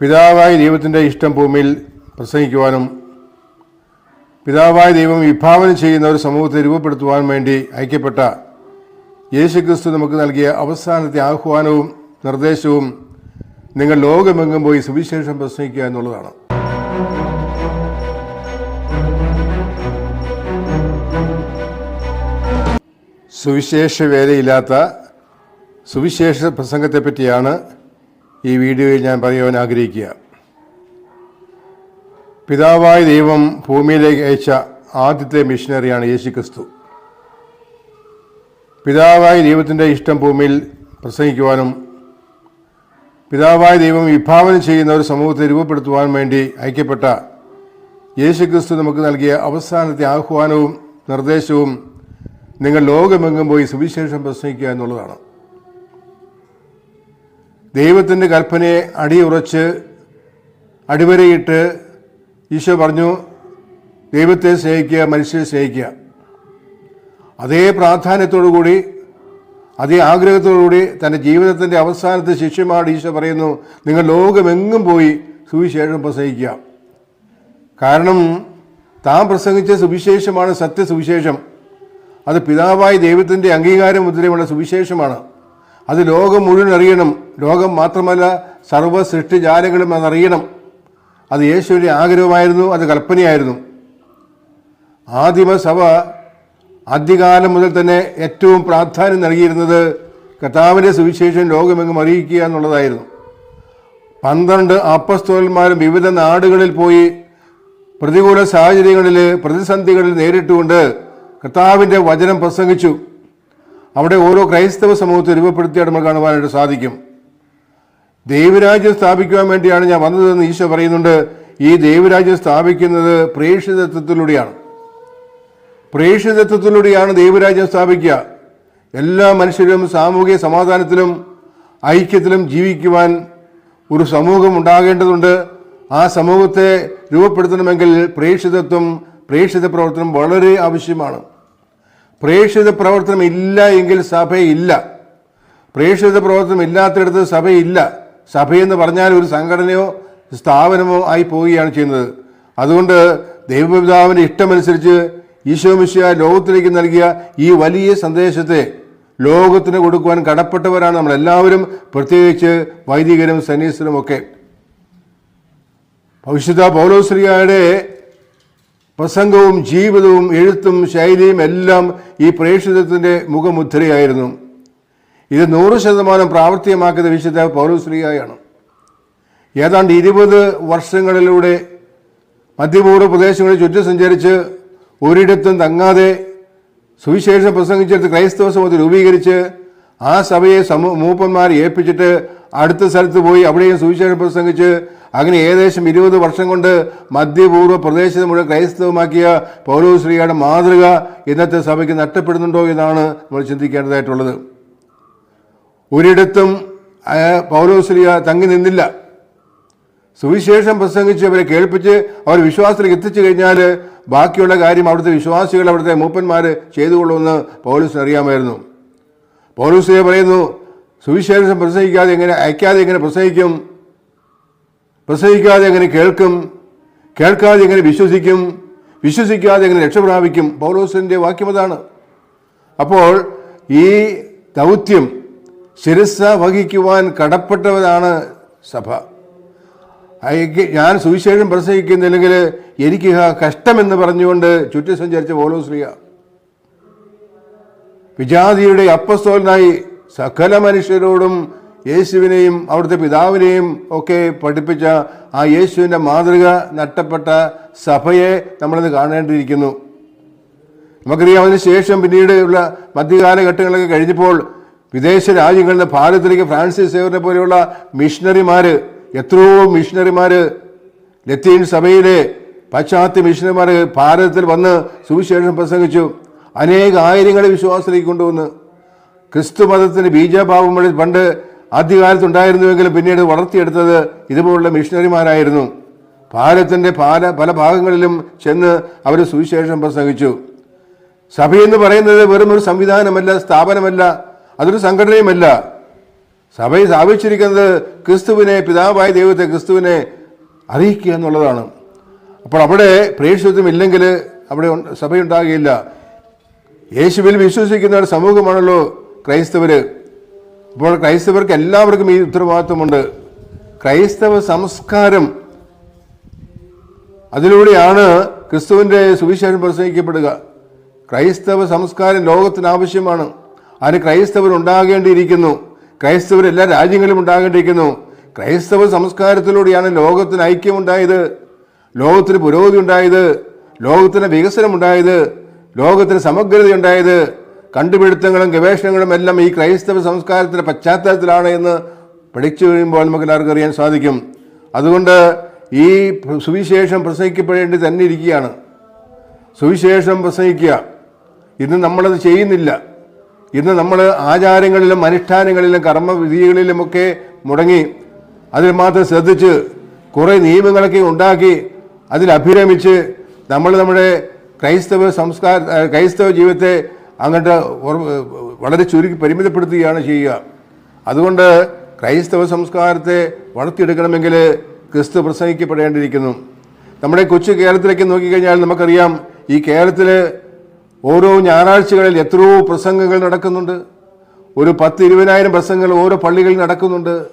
പിതാവായ ദൈവത്തിന്റെ ഇഷ്ടം ഭൂമിയിൽ പ്രസംഗിക്കുവാനും പിതാവായ ദൈവം വിഭാവനം ചെയ്യുന്ന ഒരു സമൂഹത്തെ രൂപപ്പെടുത്തുവാൻ വേണ്ടി ഐക്യപ്പെട്ട യേശുക്രിസ്തു നമുക്ക് നൽകിയ അവസാനത്തെ ആഹ്വാനവും നിർദ്ദേശവും നിങ്ങൾ ലോകമെങ്ങും പോയി സുവിശേഷം പ്രസംഗിക്കുക എന്നുള്ളതാണ്. സുവിശേഷ വേലയില്ലാത്ത സുവിശേഷ പ്രസംഗത്തെ പറ്റിയാണ് ഈ വീഡിയോയിൽ ഞാൻ പറയുവാൻ ആഗ്രഹിക്കുക. പിതാവായ ദൈവം ഭൂമിയിലേക്ക് അയച്ച ആദ്യത്തെ മിഷനറിയാണ് യേശു ക്രിസ്തു പിതാവായ ദൈവത്തിന്റെ ഇഷ്ടം ഭൂമിയിൽ പ്രസംഗിക്കുവാനും പിതാവായ ദൈവം വിഭാവനം ചെയ്യുന്ന ഒരു സമൂഹത്തെ രൂപപ്പെടുത്തുവാൻ വേണ്ടി ഐക്യപ്പെട്ട യേശു ക്രിസ്തു നമുക്ക് നൽകിയ അവസാനത്തെ ആഹ്വാനവും നിർദ്ദേശവും നിങ്ങൾ ലോകമെങ്ങും പോയി സുവിശേഷം പ്രസംഗിക്കുക എന്നുള്ളതാണ്. ദൈവത്തിന്റെ കൽപ്പനയെ അടിയുറച്ച് അടിവരയിട്ട് ഈശോ പറഞ്ഞു ദൈവത്തെ സ്നേഹിക്കുക മനുഷ്യരെ സ്നേഹിക്കുക. അതേ പ്രാധാന്യത്തോടു കൂടി അതേ ആഗ്രഹത്തോടുകൂടി തന്റെ ജീവിതത്തിന്റെ അവസാനത്തെ ശിഷ്യമാട് ഈശോ പറയുന്നു നിങ്ങൾ ലോകമെങ്ങും പോയി സുവിശേഷം പ്രസംഗിക്കുക. കാരണം താൻ പ്രസംഗിച്ച സുവിശേഷമാണ് സത്യസുവിശേഷം. അത് പിതാവായി ദൈവത്തിന്റെ അംഗീകാരം മുദ്രയുള്ള സുവിശേഷമാണ്. അത് ലോകം മുഴുവൻ അറിയണം. ലോകം മാത്രമല്ല സർവ സൃഷ്ടിജാലങ്ങളും അതറിയണം അത് യേശുവിന്റെ ആഗ്രഹമായിരുന്നു അത് കൽപ്പനയായിരുന്നു. ആദിമസഭ ആദ്യകാലം മുതൽ തന്നെ ഏറ്റവും പ്രാധാന്യം നൽകിയിരുന്നത് കർത്താവിന്റെ സുവിശേഷം ലോകമെങ്ങും അറിയിക്കുക എന്നുള്ളതായിരുന്നു. പന്ത്രണ്ട് അപ്പസ്തോലന്മാരും വിവിധ നാടുകളിൽ പോയി പ്രതികൂല സാഹചര്യങ്ങളിൽ പ്രതിസന്ധികളിൽ നേരിട്ടുകൊണ്ട് കർത്താവിന്റെ വചനം പ്രസംഗിച്ചു. അവിടെ ഓരോ ക്രൈസ്തവ സമൂഹത്തെ രൂപപ്പെടുത്തിയാണ് നമ്മൾ കാണുവാനായിട്ട് സാധിക്കും. ദൈവരാജ്യം സ്ഥാപിക്കുവാൻ വേണ്ടിയാണ് ഞാൻ വന്നതെന്ന് ഈശോ പറയുന്നുണ്ട്. ഈ ദൈവരാജ്യം സ്ഥാപിക്കുന്നത് പ്രേക്ഷിതത്വത്തിലൂടെയാണ്. പ്രേക്ഷിതത്വത്തിലൂടെയാണ് ദൈവരാജ്യം സ്ഥാപിക്കുക. എല്ലാ മനുഷ്യരും സാമൂഹിക സമാധാനത്തിലും ഐക്യത്തിലും ജീവിക്കുവാൻ ഒരു സമൂഹം ഉണ്ടാകേണ്ടതുണ്ട്. ആ സമൂഹത്തെ രൂപപ്പെടുത്തണമെങ്കിൽ പ്രേക്ഷിതത്വം പ്രേക്ഷിത പ്രവർത്തനം വളരെ ആവശ്യമാണ്. പ്രേക്ഷിത പ്രവർത്തനം ഇല്ല എങ്കിൽ സഭയില്ല. പ്രേക്ഷിത പ്രവർത്തനം ഇല്ലാത്തിടത്ത് സഭയില്ല. സഭയെന്ന് പറഞ്ഞാൽ ഒരു സംഘടനയോ സ്ഥാപനമോ ആയി പോവുകയാണ് ചെയ്യുന്നത്. അതുകൊണ്ട് ദൈവപിതാവിന്റെ ഇഷ്ടമനുസരിച്ച് ഈശോ മിശിയ ലോകത്തിലേക്ക് നൽകിയ ഈ വലിയ സന്ദേശത്തെ ലോകത്തിന് കൊടുക്കുവാൻ കടപ്പെട്ടവരാണ് നമ്മളെല്ലാവരും പ്രത്യേകിച്ച് വൈദികരും സന്യസ്തരും ഒക്കെ. ഭവിഷ്യത പൗലോശ്രീയുടെ പ്രസംഗവും ജീവിതവും എഴുത്തും ശൈലിയും എല്ലാം ഈ പ്രേക്ഷിതത്തിന്റെ മുഖമുദ്രയായിരുന്നു. ഇത് നൂറ് ശതമാനം പ്രാവർത്തികമാക്കിയത് വിശുദ്ധ പൗരശ്രീയായാണ് ഏതാണ്ട് ഇരുപത് വർഷങ്ങളിലൂടെ മധ്യപൂർവ പ്രദേശങ്ങളിൽ ചുറ്റി സഞ്ചരിച്ച് ഒരിടത്തും തങ്ങാതെ സുവിശേഷം പ്രസംഗിച്ചെടുത്ത് ക്രൈസ്തവ സമൂഹത്തെ രൂപീകരിച്ച് ആ സഭയെ സമൂ മൂപ്പന്മാരെ ഏൽപ്പിച്ചിട്ട് അടുത്ത സ്ഥലത്ത് പോയി അവിടെയും സുവിശേഷം പ്രസംഗിച്ച് അങ്ങനെ ഏകദേശം ഇരുപത് വർഷം കൊണ്ട് മധ്യപൂർവ പ്രദേശത്ത് മുഴുവൻ ക്രൈസ്തവമാക്കിയ പൗരവശ്രീയുടെ മാതൃക ഇന്നത്തെ സഭയ്ക്ക് നഷ്ടപ്പെടുന്നുണ്ടോ എന്നാണ് നമ്മൾ ചിന്തിക്കേണ്ടതായിട്ടുള്ളത്. ഒരിടത്തും പൗരവശ്രീയ തങ്ങി നിന്നില്ല. സുവിശേഷം പ്രസംഗിച്ച് അവരെ കേൾപ്പിച്ച് അവർ വിശ്വാസത്തിലേക്ക് എത്തിച്ചു കഴിഞ്ഞാൽ ബാക്കിയുള്ള കാര്യം അവിടുത്തെ വിശ്വാസികൾ അവിടുത്തെ മൂപ്പന്മാർ ചെയ്തുകൊള്ളുമെന്ന് പൗലൂസിന് അറിയാമായിരുന്നു. പൗലൂസിനെ പറയുന്നു സുവിശേഷം പ്രസംഗിക്കാതെ എങ്ങനെ അയക്കാതെ എങ്ങനെ പ്രസംഗിക്കും. പ്രസംഗിക്കാതെ എങ്ങനെ കേൾക്കും കേൾക്കാതെ എങ്ങനെ വിശ്വസിക്കും വിശ്വസിക്കാതെ എങ്ങനെ രക്ഷപ്രാപിക്കും? പൗലോസിന്റെ വാക്യം അതാണ്. അപ്പോൾ ഈ ദൗത്യം ശിരസ വഹിക്കുവാൻ കടപ്പെട്ടവരാണ് സഭ. ഞാൻ സുവിശേഷം പ്രസംഗിക്കുന്നില്ലെങ്കിൽ എനിക്ക് കഷ്ടമെന്ന് പറഞ്ഞുകൊണ്ട് ചുറ്റി സഞ്ചരിച്ച പൗലോശ്രീയ വിജാതിയുടെ അപ്പസ്തോലനായി സകല മനുഷ്യരോടും യേശുവിനെയും അവിടുത്തെ പിതാവിനെയും ഒക്കെ പഠിപ്പിച്ച ആ യേശുവിന്റെ മാതൃക നഷ്ടപ്പെട്ട സഭയെ നമ്മളിന്ന് കാണേണ്ടിയിരിക്കുന്നു. നമുക്കറിയാം അതിന് ശേഷം പിന്നീട് ഉള്ള മധ്യകാലഘട്ടങ്ങളൊക്കെ കഴിഞ്ഞപ്പോൾ വിദേശ രാജ്യങ്ങളിൽ നിന്ന് ഭാരതത്തിലേക്ക് ഫ്രാൻസിസ് സേവറിനെ പോലെയുള്ള മിഷണറിമാർ എത്രയോ മിഷണറിമാർ ലത്തീൻ സഭയിലെ പാശ്ചാത്യ മിഷണറിമാർ ഭാരതത്തിൽ വന്ന് സുവിശേഷം പ്രസംഗിച്ചു. അനേക ആയിരങ്ങളെ വിശ്വാസത്തിലേക്ക് കൊണ്ടുവന്ന്. ക്രിസ്തു മതത്തിന് ബീജഭാവം വഴി പണ്ട് ആദ്യകാലത്തുണ്ടായിരുന്നുവെങ്കിലും പിന്നീട് വളർത്തിയെടുത്തത് ഇതുപോലുള്ള മിഷണറിമാരായിരുന്നു. ഭാരതത്തിന്റെ പല പല ഭാഗങ്ങളിലും ചെന്ന് അവർ സുവിശേഷം പ്രസംഗിച്ചു. സഭയെന്ന് പറയുന്നത് വെറും ഒരു സംവിധാനമല്ല സ്ഥാപനമല്ല അതൊരു സംഘടനയുമല്ല. സഭയെ സ്ഥാപിച്ചിരിക്കുന്നത് ക്രിസ്തുവിനെ പിതാവായ ദൈവത്തെ ക്രിസ്തുവിനെ അറിയിക്കുക എന്നുള്ളതാണ്. അപ്പോൾ അവിടെ പ്രേക്ഷിത്വം ഇല്ലെങ്കിൽ അവിടെ സഭയുണ്ടാകുകയില്ല യേശുവിൽ വിശ്വസിക്കുന്ന ഒരു സമൂഹമാണല്ലോ ക്രൈസ്തവര്. അപ്പോൾ ക്രൈസ്തവർക്ക് എല്ലാവർക്കും ഈ ഉത്തരവാദിത്വമുണ്ട്. ക്രൈസ്തവ സംസ്കാരം അതിലൂടെയാണ് ക്രിസ്തുവിന്റെ സുവിശേഷം പ്രസംഗിക്കപ്പെടുക. ക്രൈസ്തവ സംസ്കാരം ലോകത്തിന് ആവശ്യമാണ്. അതിന് ക്രൈസ്തവർ ഉണ്ടാകേണ്ടിയിരിക്കുന്നു. ക്രൈസ്തവർ എല്ലാ രാജ്യങ്ങളിലും ഉണ്ടാകേണ്ടിയിരിക്കുന്നു. ക്രൈസ്തവ സംസ്കാരത്തിലൂടെയാണ് ലോകത്തിന് ഐക്യമുണ്ടായത്. ലോകത്തിന് പുരോഗതി ഉണ്ടായത്. ലോകത്തിന് വികസനം ഉണ്ടായത് ലോകത്തിന് സമഗ്രതയുണ്ടായത്. കണ്ടുപിടുത്തങ്ങളും ഗവേഷണങ്ങളും എല്ലാം ഈ ക്രൈസ്തവ സംസ്കാരത്തിന്റെ പശ്ചാത്തലത്തിലാണ് എന്ന് പഠിച്ചു കഴിയുമ്പോൾ നമുക്ക് എല്ലാവർക്കും അറിയാൻ സാധിക്കും. അതുകൊണ്ട് ഈ സുവിശേഷം പ്രസംഗിക്കപ്പെടേണ്ടി തന്നെ ഇരിക്കുകയാണ്. സുവിശേഷം പ്രസംഗിക്കുക. ഇന്ന് നമ്മളത് ചെയ്യുന്നില്ല. ഇന്ന് നമ്മൾ ആചാരങ്ങളിലും അനുഷ്ഠാനങ്ങളിലും കർമ്മവിധികളിലുമൊക്കെ മുടങ്ങി അതിൽ മാത്രം ശ്രദ്ധിച്ച് കുറേ നിയമങ്ങളൊക്കെ ഉണ്ടാക്കി അതിൽ അഭിരമിച്ച് നമ്മൾ നമ്മുടെ ക്രൈസ്തവ സംസ്കാര ക്രൈസ്തവ ജീവിതത്തെ അങ്ങോട്ട് വളരെ ചുരുക്കി പരിമിതപ്പെടുത്തുകയാണ് ചെയ്യുക. അതുകൊണ്ട് ക്രൈസ്തവ സംസ്കാരത്തെ വളർത്തിയെടുക്കണമെങ്കിൽ ക്രിസ്തു പ്രസംഗിക്കപ്പെടേണ്ടിയിരിക്കുന്നു. നമ്മുടെ കൊച്ചു കേരളത്തിലേക്ക് നോക്കിക്കഴിഞ്ഞാൽ നമുക്കറിയാം ഈ കേരളത്തിൽ ഓരോ ഞായറാഴ്ചകളിൽ എത്രയോ പ്രസംഗങ്ങൾ നടക്കുന്നുണ്ട്. ഒരു പത്ത് ഇരുപതിനായിരം പ്രസംഗങ്ങൾ ഓരോ പള്ളികളിൽ നടക്കുന്നുണ്ട്.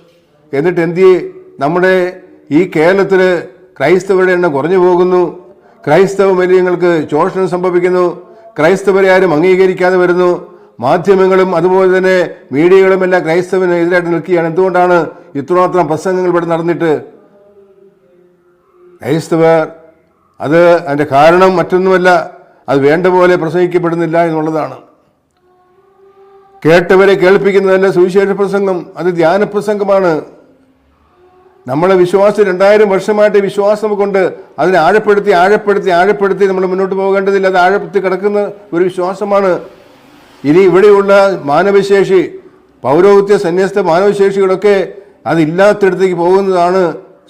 എന്നിട്ട് എന്തിയെ നമ്മുടെ ഈ കേരളത്തിൽ ക്രൈസ്തവരുടെ എണ്ണം കുറഞ്ഞു പോകുന്നു. ക്രൈസ്തവ മൂല്യങ്ങൾക്ക് ചോഷണം സംഭവിക്കുന്നു. ക്രൈസ്തവരെ ആരും അംഗീകരിക്കാതെ വരുന്നു. മാധ്യമങ്ങളും അതുപോലെ തന്നെ മീഡിയകളും എല്ലാം ക്രൈസ്തവന് എതിരായിട്ട് നിൽക്കുകയാണ്. എന്തുകൊണ്ടാണ് ഇത്രമാത്രം പ്രസംഗങ്ങൾ ഇവിടെ നടന്നിട്ട്? ക്രൈസ്തവർ അത് അതിന്റെ കാരണം മറ്റൊന്നുമല്ല അത് വേണ്ട പോലെ പ്രസംഗിക്കപ്പെടുന്നില്ല എന്നുള്ളതാണ്. കേട്ടവരെ കേൾപ്പിക്കുന്നതല്ല സുവിശേഷ പ്രസംഗം അത് ധ്യാന പ്രസംഗമാണ് നമ്മളെ വിശ്വാസം രണ്ടായിരം വർഷമായിട്ട് വിശ്വാസം കൊണ്ട് അതിനെ ആഴപ്പെടുത്തി ആഴപ്പെടുത്തി ആഴപ്പെടുത്തി നമ്മൾ മുന്നോട്ട് പോകേണ്ടതില്ല. അത് ആഴപ്പെടുത്തി കിടക്കുന്ന ഒരു വിശ്വാസമാണ്. ഇനി ഇവിടെയുള്ള മാനവശേഷി പൗരോഹിത്യ സന്യസ്ത മാനവശേഷികളൊക്കെ അതില്ലാത്തടത്തേക്ക് പോകുന്നതാണ്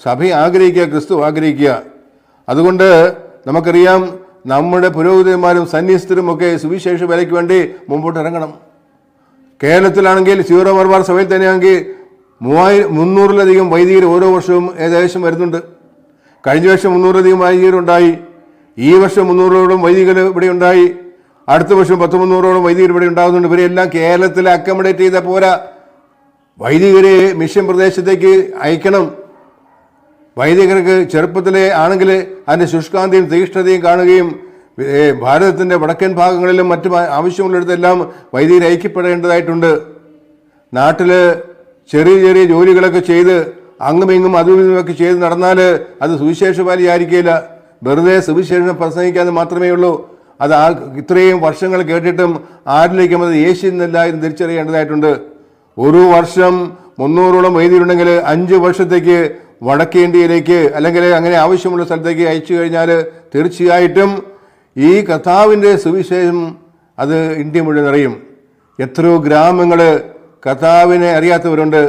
സഭ ആഗ്രഹിക്കുക ക്രിസ്തു ആഗ്രഹിക്കുക. അതുകൊണ്ട് നമുക്കറിയാം നമ്മുടെ പുരോഹിതന്മാരും സന്യസ്തരും ഒക്കെ സുവിശേഷ വിലയ്ക്ക് വേണ്ടി മുമ്പോട്ട് ഇറങ്ങണം. കേരളത്തിലാണെങ്കിൽ സീറോ മർബാർ സഭയിൽ തന്നെയാണെങ്കിൽ മൂവായിരം മുന്നൂറിലധികം വൈദികർ ഓരോ വർഷവും ഏകദേശം വരുന്നുണ്ട്. കഴിഞ്ഞ വർഷം മുന്നൂറിലധികം വൈദികരുണ്ടായി. ഈ വർഷം മുന്നൂറോളം വൈദികർ ഇവിടെ ഉണ്ടായി. അടുത്ത വർഷം പത്ത് മുന്നൂറോളം വൈദികർ ഇവിടെ ഉണ്ടാകുന്നുണ്ട്. ഇവരെല്ലാം കേരളത്തിൽ അക്കോമഡേറ്റ് ചെയ്ത പോരാ. വൈദികരെ മിഷൻ പ്രദേശത്തേക്ക് അയക്കണം. വൈദികർക്ക് ചെറുപ്പത്തിലെ ആണെങ്കിൽ അതിന്റെ ശുഷ്കാന്തിയും തീക്ഷ്ണതയും കാണുകയും ഭാരതത്തിന്റെ വടക്കൻ ഭാഗങ്ങളിലും മറ്റു ആവശ്യമുള്ളിടത്തെല്ലാം വൈദികർ ഐക്യപ്പെടേണ്ടതായിട്ടുണ്ട്. നാട്ടിൽ ചെറിയ ചെറിയ ജോലികളൊക്കെ ചെയ്ത് അങ്ങും ഇങ്ങും അതും ഇതുമൊക്കെ ചെയ്ത് നടന്നാൽ അത് സുവിശേഷപാലിയായിരിക്കില്ല വെറുതെ സുവിശേഷം പ്രസംഗിക്കാതെ മാത്രമേ ഉള്ളൂ. അത് ആ ഇത്രയും വർഷങ്ങൾ കേട്ടിട്ടും ആരിലേക്കും അത് യേശുന്നല്ല എന്ന് തിരിച്ചറിയേണ്ടതായിട്ടുണ്ട്. ഒരു വർഷം മുന്നൂറോളം വൈദ്യുണ്ടെങ്കിൽ അഞ്ച് വർഷത്തേക്ക് വടക്കേ ഇന്ത്യയിലേക്ക് അല്ലെങ്കിൽ അങ്ങനെ ആവശ്യമുള്ള സ്ഥലത്തേക്ക് അയച്ചു കഴിഞ്ഞാൽ തീർച്ചയായിട്ടും ഈ കഥാവിന്റെ സുവിശേഷം അത് ഇന്ത്യ മുഴുവൻ അറിയും. എത്രയോ ഗ്രാമങ്ങൾ കഥാവിനെ അറിയാത്തവരുണ്ട്.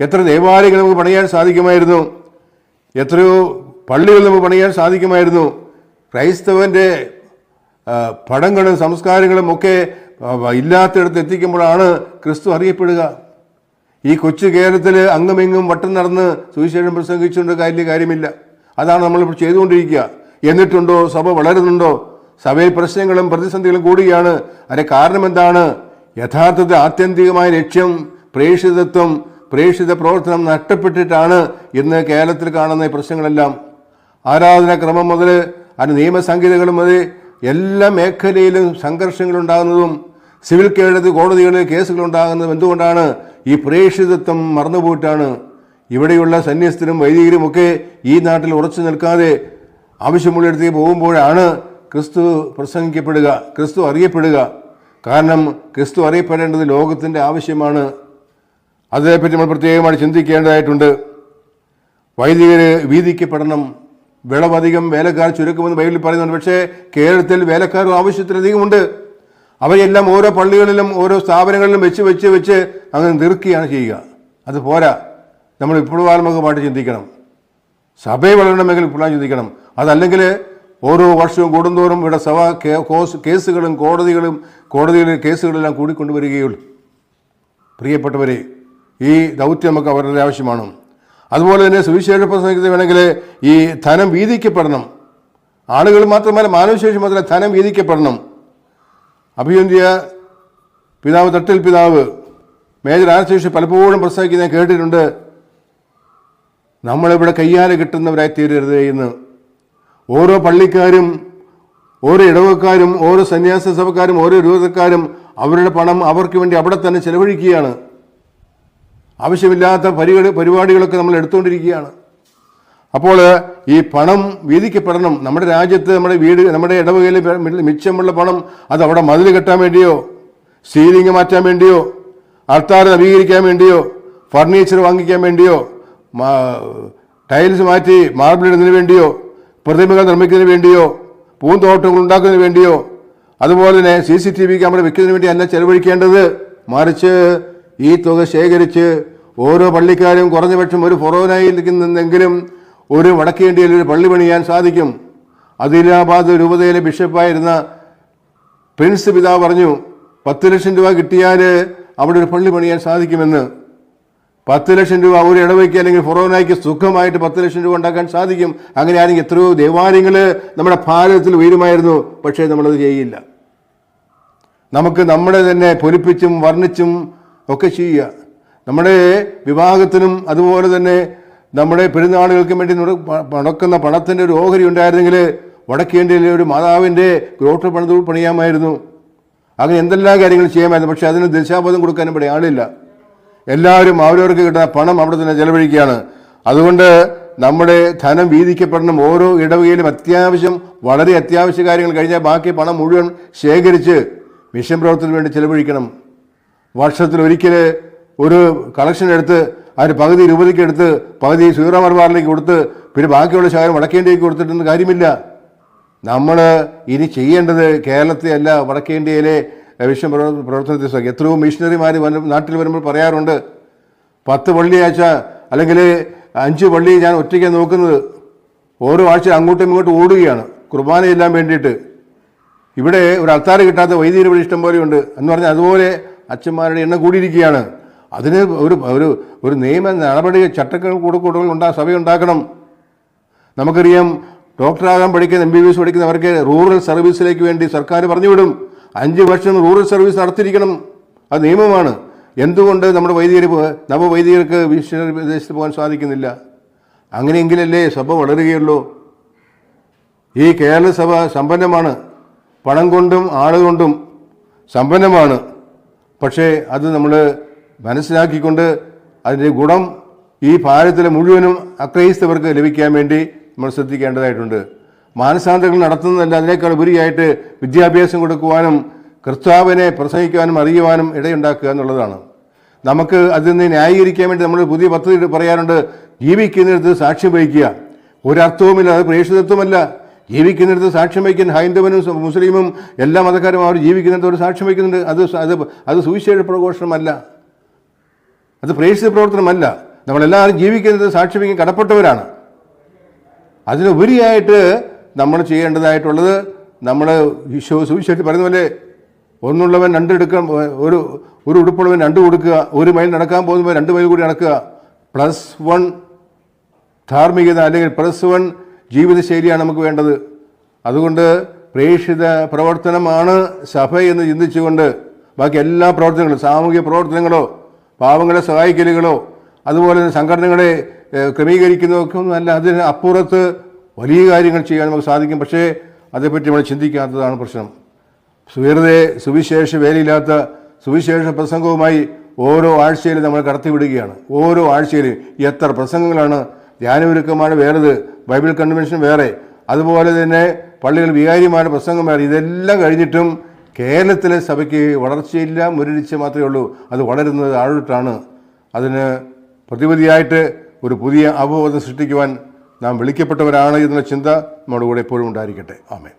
എത്ര ദേവാലയങ്ങൾ നമുക്ക് പണിയാൻ സാധിക്കുമായിരുന്നു. എത്രയോ പള്ളികൾ നമുക്ക് പണിയാൻ സാധിക്കുമായിരുന്നു. ക്രൈസ്തവന്റെ പടങ്ങളും സംസ്കാരങ്ങളും ഒക്കെ ഇല്ലാത്തയിടത്ത് എത്തിക്കുമ്പോഴാണ് ക്രിസ്തു അറിയപ്പെടുക. ഈ കൊച്ചു കേരളത്തിൽ അങ്ങുമിങ്ങും വട്ടം നടന്ന് സുവിശേഷം പ്രസംഗിച്ചുകൊണ്ട് കാര്യ കാര്യമില്ല. അതാണ് നമ്മളിപ്പോൾ ചെയ്തുകൊണ്ടിരിക്കുക. എന്നിട്ടുണ്ടോ? സഭ വളരുന്നുണ്ടോ? സഭയിൽ പ്രശ്നങ്ങളും പ്രതിസന്ധികളും കൂടുകയാണ്. അതിന് കാരണം എന്താണ്? യഥാർത്ഥത്തിൽ ആത്യന്തികമായ ലക്ഷ്യം പ്രേക്ഷിതത്വം പ്രേക്ഷിത പ്രവർത്തനം നഷ്ടപ്പെട്ടിട്ടാണ് ഇന്ന് കേരളത്തിൽ കാണുന്ന ഈ പ്രശ്നങ്ങളെല്ലാം. ആരാധനാക്രമം മുതൽ അതിന് നിയമസംഹിതകൾ മുതൽ എല്ലാ മേഖലയിലും സംഘർഷങ്ങൾ ഉണ്ടാകുന്നതും സിവിൽ കേഡത്തിൽ കോടതികളിൽ കേസുകൾ ഉണ്ടാകുന്നതും എന്തുകൊണ്ടാണ് ഈ പ്രേക്ഷിതത്വം മറന്നുപോയിട്ടാണ്? ഇവിടെയുള്ള സന്യസ്തരും വൈദികരും ഒക്കെ ഈ നാട്ടിൽ ഉറച്ചു നിൽക്കാതെ ആവശ്യമുള്ളിടത്തേക്ക് പോകുമ്പോഴാണ് ക്രിസ്തു പ്രസംഗിക്കപ്പെടുക ക്രിസ്തു അറിയപ്പെടുക. കാരണം ക്രിസ്തു അറിയപ്പെടേണ്ടത് ലോകത്തിന്റെ ആവശ്യമാണ്. അതിനെപ്പറ്റി നമ്മൾ പ്രത്യേകമായി ചിന്തിക്കേണ്ടതായിട്ടുണ്ട്. വൈദികർ വീതിക്കപ്പെടണം. വിളവധികം വേലക്കാർ ചുരുക്കുമെന്ന് ബൈബിളിൽ പറയുന്നുണ്ട്. പക്ഷേ കേരളത്തിൽ വേലക്കാർ ആവശ്യത്തിലധികമുണ്ട് അവരെല്ലാം ഓരോ പള്ളികളിലും ഓരോ സ്ഥാപനങ്ങളിലും വെച്ച് വെച്ച് വെച്ച് അങ്ങനെ നിർക്കുകയാണ് ചെയ്യുക. അത് പോരാ. നമ്മൾ ഇപ്പോഴും ചിന്തിക്കണം. സഭയെ വളരണമെങ്കിൽ ഇപ്പോഴും ചിന്തിക്കണം. അതല്ലെങ്കിൽ ഓരോ വർഷവും കൂടുന്തോറും ഇവിടെ സഭ കേസുകളും കോടതികളും കോടതിയിലെ കേസുകളെല്ലാം കൂടിക്കൊണ്ടുവരികയുള്ളൂ. പ്രിയപ്പെട്ടവരെ ഈ ദൗത്യം നമുക്ക് അവരുടെ ആവശ്യമാണ്. അതുപോലെ തന്നെ സുവിശേഷ പ്രസംഗത്തിൽ വേണമെങ്കിൽ ഈ ധനം വീതിക്കപ്പെടണം. ആളുകൾ മാത്രമല്ല മാനവശേഷി മാത്രമല്ല ധനം വീതിക്കപ്പെടണം. അഭിയന്തിയ പിതാവ് തട്ടിൽ പിതാവ് മേജർ ആനശേഷി പലപ്പോഴും പ്രസംഗിക്കുന്ന കേട്ടിട്ടുണ്ട്. നമ്മളിവിടെ കയ്യാലെ കിട്ടുന്നവരായി തീരരുത് എന്ന്. ഓരോ പള്ളിക്കാരും ഓരോ ഇടവക്കാരും ഓരോ സന്യാസ സഭക്കാരും ഓരോ രൂപക്കാരും അവരുടെ പണം അവർക്ക് വേണ്ടി അവിടെ തന്നെ ചെലവഴിക്കുകയാണ്. ആവശ്യമില്ലാത്ത പരിപാടി പരിപാടികളൊക്കെ നമ്മൾ എടുത്തുകൊണ്ടിരിക്കുകയാണ്. അപ്പോൾ ഈ പണം വീതിക്കപ്പെടണം. നമ്മുടെ രാജ്യത്ത് നമ്മുടെ വീട് നമ്മുടെ ഇടവകയിലെ മിച്ചമുള്ള പണം അത് അവിടെ മതിൽ കെട്ടാൻ വേണ്ടിയോ സീലിംഗ് മാറ്റാൻ വേണ്ടിയോ ആൾത്താർ നവീകരിക്കാൻ വേണ്ടിയോ ഫർണിച്ചർ വാങ്ങിക്കാൻ വേണ്ടിയോ ടൈൽസ് മാറ്റി മാർബിൾ ഇടുന്നതിന് വേണ്ടിയോ പ്രതിമകൾ നിർമ്മിക്കുന്നതിന് വേണ്ടിയോ പൂന്തോട്ടങ്ങൾ ഉണ്ടാക്കുന്നതിന് വേണ്ടിയോ? അതുപോലെ തന്നെ C C T V camera വെക്കുന്നതിന് വേണ്ടി അല്ല ചെലവഴിക്കേണ്ടത്? മറിച്ച് ഈ തുക ശേഖരിച്ച് ഓരോ പള്ളിക്കാരും കുറഞ്ഞപക്ഷം ഒരു ഫൊറോനായി നിന്നെങ്കിലും ഒരു വടക്കേണ്ടിയിൽ ഒരു പള്ളി പണിയാൻ സാധിക്കും. അദിലാബാദ് രൂപതയിലെ ബിഷപ്പായിരുന്ന പ്രിൻസ് പിതാവ് പറഞ്ഞു പത്ത് ലക്ഷം രൂപ കിട്ടിയാൽ അവിടെ ഒരു പള്ളി പണിയാൻ സാധിക്കുമെന്ന്. പത്ത് ലക്ഷം രൂപ ഒരു ഇടവയ്ക്ക് അല്ലെങ്കിൽ ഫൊറോനായ്ക്ക് സുഖമായിട്ട് പത്ത് ലക്ഷം രൂപ ഉണ്ടാക്കാൻ സാധിക്കും. അങ്ങനെ ആണെങ്കിൽ എത്രയോ ദേവാലയങ്ങൾ നമ്മുടെ ഭാരതത്തിൽ ഉയരുമായിരുന്നു. പക്ഷേ നമ്മളത് ചെയ്യില്ല. നമുക്ക് നമ്മളെ തന്നെ പൊലിപ്പിച്ചും വർണിച്ചും ഒക്കെ ചെയ്യുക. നമ്മുടെ വിവാഹത്തിനും അതുപോലെ തന്നെ നമ്മുടെ പെരുന്നാളുകൾക്കും വേണ്ടി മുടക്കുന്ന പണത്തിന്റെ ഒരു ഓഹരി ഉണ്ടായിരുന്നെങ്കിൽ വടക്കേന്ത്യയിലെ ഒരു മാതാവിന്റെ ഗ്രോട്ട് പണിത് പണിയാമായിരുന്നു. അങ്ങനെ എന്തെല്ലാം കാര്യങ്ങൾ ചെയ്യാമായിരുന്നു. പക്ഷേ അതിന് ദിശാബോധം കൊടുക്കാനും ഇവിടെ ആളില്ല. എല്ലാവരും അവരവർക്ക് കിട്ടുന്ന പണം അവിടെ തന്നെ ചെലവഴിക്കുകയാണ്. അതുകൊണ്ട് നമ്മുടെ ധനം വീതിക്കപ്പെടണം. ഓരോ ഇടവകയിലും അത്യാവശ്യം വളരെ അത്യാവശ്യ കാര്യങ്ങൾ കഴിഞ്ഞാൽ ബാക്കി പണം മുഴുവൻ ശേഖരിച്ച് മിഷൻ പ്രവർത്തനത്തിന് വേണ്ടി ചെലവഴിക്കണം. വർഷത്തിൽ ഒരിക്കൽ ഒരു കളക്ഷൻ എടുത്ത് അതിന് പകുതി രൂപതയ്ക്ക് എടുത്ത് പകുതി സീറോമർബാറിലേക്ക് കൊടുത്ത് പിന്നെ ബാക്കിയുള്ള ശകലം വടക്കേണ്ടിയേക്ക് കൊടുത്തിട്ടൊന്നും കാര്യമില്ല. നമ്മൾ ഇനി ചെയ്യേണ്ടത് കേരളത്തെ അല്ല വടക്കേന്ത്യയിലെ വിശ്വ പ്രവർത്തനത്തിൽ ശ്രമിക്കുക എത്രയോ മിഷണറിമാർ നാട്ടിൽ വരുമ്പോൾ പറയാറുണ്ട് പത്ത് പള്ളിയാഴ്ച അല്ലെങ്കിൽ അഞ്ച് പള്ളി ഞാൻ ഒറ്റയ്ക്ക് നോക്കുന്നത്. ഓരോ ആഴ്ച അങ്ങോട്ടും ഇങ്ങോട്ടും ഓടുകയാണ്. കുർബാന ചെല്ലാൻ വേണ്ടിയിട്ട്. ഇവിടെ ഒരു അൾത്താര കിട്ടാത്ത വൈദികർ ഇവിടെ ഇഷ്ടം പോലെയുണ്ട് എന്ന് പറഞ്ഞാൽ അതുപോലെ അച്ഛന്മാരുടെ എണ്ണം കൂടിയിരിക്കുകയാണ്. അതിന് ഒരു ഒരു ഒരു നിയമ നടപടി ചട്ടക്കൾ കൂടുകൂടുകൾ ഉണ്ടാ സഭയുണ്ടാക്കണം നമുക്കറിയാം ഡോക്ടറാകാൻ പഠിക്കുന്ന എം ബി ബി എസ് പഠിക്കുന്നവർക്ക് റൂറൽ സർവീസിലേക്ക് വേണ്ടി സർക്കാർ പറഞ്ഞുവിടും അഞ്ച് വർഷം റൂറൽ സർവീസ് നടത്തിയിരിക്കണം. അത് നിയമമാണ്. എന്തുകൊണ്ട് നമ്മുടെ വൈദികർ നവവൈദികർക്ക് മിഷണറി വിദേശത്ത് പോകാൻ സാധിക്കുന്നില്ല? അങ്ങനെയെങ്കിലല്ലേ സഭ വളരുകയുള്ളൂ. ഈ കേരള സഭ സമ്പന്നമാണ്. പണം കൊണ്ടും ആളുകൊണ്ടും സമ്പന്നമാണ്. പക്ഷേ അത് നമ്മൾ മനസ്സിലാക്കിക്കൊണ്ട് അതിന്റെ ഗുണം ഈ ഭാരതത്തിലെ മുഴുവനും അക്രൈസ്തവർക്ക് ലഭിക്കാൻ വേണ്ടി നമ്മൾ ശ്രദ്ധിക്കേണ്ടതായിട്ടുണ്ട്. മാനസാന്തരങ്ങൾ നടത്തുന്നതല്ല അതിനേക്കാൾ ഉപരിയായിട്ട് വിദ്യാഭ്യാസം കൊടുക്കുവാനും കർത്താവിനെ പ്രസംഗിക്കുവാനും അറിയുവാനും ഇടയുണ്ടാക്കുക എന്നുള്ളതാണ്. നമുക്ക് അതിൽ നിന്ന് ന്യായീകരിക്കാൻ വേണ്ടി നമ്മൾ പുതിയ പദ്ധതി പറയാറുണ്ട് ജീവിക്കുന്നിടത്ത് സാക്ഷ്യം വഹിക്കുക. ഒരർത്ഥവുമില്ല അത് പ്രേക്ഷിതത്വമല്ല. ജീവിക്കുന്നിടത്ത് സാക്ഷ്യം വഹിക്കാൻ ഹൈന്ദവനും മുസ്ലിമും എല്ലാ മതക്കാരും അവർ ജീവിക്കുന്നിടത്ത് ഒരു സാക്ഷ്യം വഹിക്കുന്നുണ്ട്. അത് അത് അത് സുവിശേഷ പ്രഘോഷണമല്ല. അത് പ്രേക്ഷിത പ്രവർത്തനമല്ല. നമ്മളെല്ലാവരും ജീവിക്കുന്നത് സാക്ഷ്യം വഹിക്കാൻ കടപ്പെട്ടവരാണ്. അതിനുപരിയായിട്ട് നമ്മൾ ചെയ്യേണ്ടതായിട്ടുള്ളത് നമ്മൾ ഈശോ സുവിശേഷത്തിൽ പറയുന്ന പോലെ ഒന്നുള്ളവൻ രണ്ടെടുക്കാൻ ഒരു ഒരു ഉടുപ്പുള്ളവൻ രണ്ട് കൊടുക്കുക ഒരു മൈൽ നടക്കാൻ പോകുമ്പോൾ രണ്ട് മൈൽ കൂടി നടക്കുക. പ്ലസ് വൺ ധാർമ്മികത അല്ലെങ്കിൽ പ്ലസ് വൺ ജീവിതശൈലിയാണ് നമുക്ക് വേണ്ടത്. അതുകൊണ്ട് പ്രേക്ഷിത പ്രവർത്തനമാണ് സഭ എന്ന് ചിന്തിച്ചുകൊണ്ട് ബാക്കി എല്ലാ പ്രവർത്തനങ്ങളും സാമൂഹിക പ്രവർത്തനങ്ങളോ പാവങ്ങളെ സഹായിക്കലുകളോ അതുപോലെ തന്നെ സംഘടനകളെ ക്രമീകരിക്കുന്നതൊക്കെ ഒന്നുമല്ല അതിന് അപ്പുറത്ത് വലിയ കാര്യങ്ങൾ ചെയ്യാൻ നമുക്ക് സാധിക്കും. പക്ഷേ അതേപ്പറ്റി നമ്മൾ ചിന്തിക്കാത്തതാണ് പ്രശ്നം. വെറുതെ സുവിശേഷ വേലയില്ലാത്ത സുവിശേഷ പ്രസംഗവുമായി ഓരോ ആഴ്ചയിലും നമ്മൾ കടത്തിവിടുകയാണ്. ഓരോ ആഴ്ചയിലും എത്ര പ്രസംഗങ്ങളാണ്. ധ്യാനമൊരുക്കമാണ് വേറത്. ബൈബിൾ കൺവെൻഷൻ വേറെ. അതുപോലെ തന്നെ പള്ളികൾ വികാരിമാരുടെ പ്രസംഗം വേറെ. ഇതെല്ലാം കഴിഞ്ഞിട്ടും കേരളത്തിലെ സഭയ്ക്ക് വളർച്ചയില്ല മുരടിച്ച് മാത്രമേ ഉള്ളൂ. അത് വളരുന്നത് ആഴോട്ടാണ്. അതിന് പ്രതിവിധിയായിട്ട് ഒരു പുതിയ അവബോധം സൃഷ്ടിക്കുവാൻ നാം വിളിക്കപ്പെട്ടവരാണ് എന്നുള്ള ചിന്ത നമ്മുടെ കൂടെ എപ്പോഴും ഉണ്ടായിരിക്കട്ടെ. ആമേ